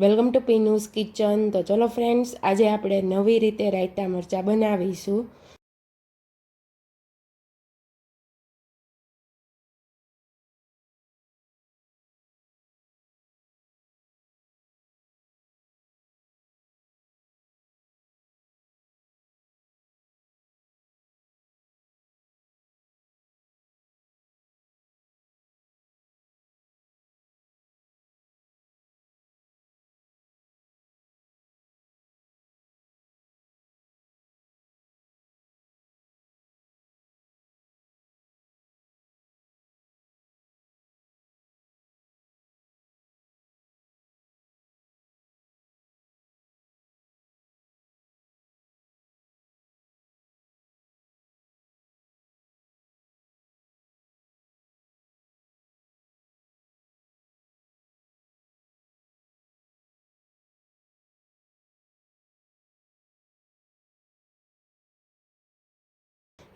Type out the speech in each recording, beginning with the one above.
Welcome to પીનુસ kitchen. તો ચલો friends આજે આપણે નવી રીતે રાયતા મરચાં બનાવીશું.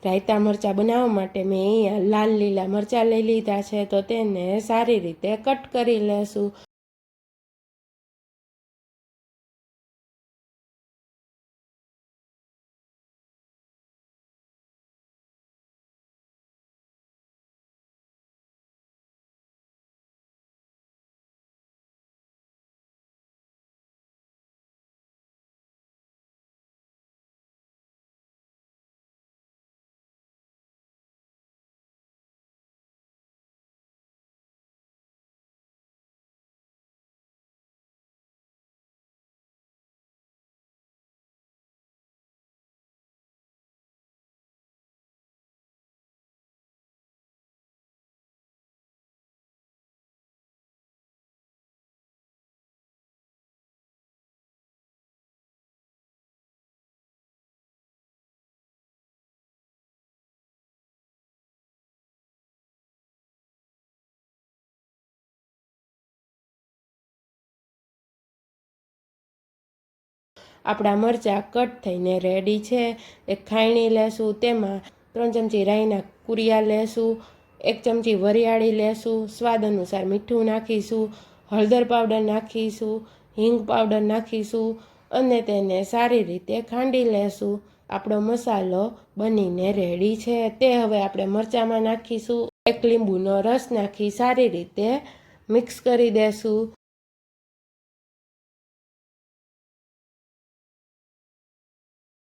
રાયતા મરચાં બનાવવા માટે મેં અહીંયા લાલ લીલા મરચાં લઈ લીધા છે, તો તેને સારી રીતે કટ કરી લેશું. આપણા મરચાં કટ થઈને રેડી છે. એક ખાયણી લેશું તેમાં ત્રણ ચમચી રાઈના કુરિયા લેશું, એક ચમચી વરિયાળી લેશું, સ્વાદ અનુસાર મીઠું નાખીશું, હળદર પાવડર નાખીશું, હિંગ પાવડર નાખીશું અને તેને સારી રીતે ખાંડી લેશું. આપણો મસાલો બનીને રેડી છે. તે હવે આપણે મરચાંમાં નાખીશું. એક લીંબુનો રસ નાખી સારી રીતે મિક્સ કરી દેશું.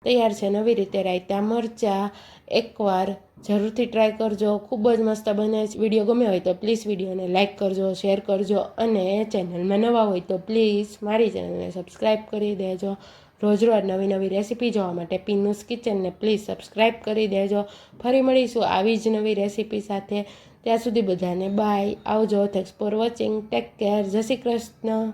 તૈયાર છે નવી રીતે રાયતા મરચાં, એકવાર જરૂરથી ટ્રાય કરજો. ખૂબ જ મસ્ત બને વીડિયો ગમ્યો હોય તો પ્લીઝ વિડીયોને લાઇક કરજો શેર કરજો અને ચેનલમાં નવા હોય તો પ્લીઝ મારી ચેનલને સબસ્ક્રાઈબ કરી દેજો. રોજ રોજ નવી નવી રેસીપી જોવા માટે પીનુસ કિચનને પ્લીઝ સબસ્ક્રાઈબ કરી દેજો. ફરી મળીશું આવી જ નવી રેસીપી સાથે. ત્યાં સુધી બધાને બાય આવજો. Thanks for watching take care જય શ્રી કૃષ્ણ.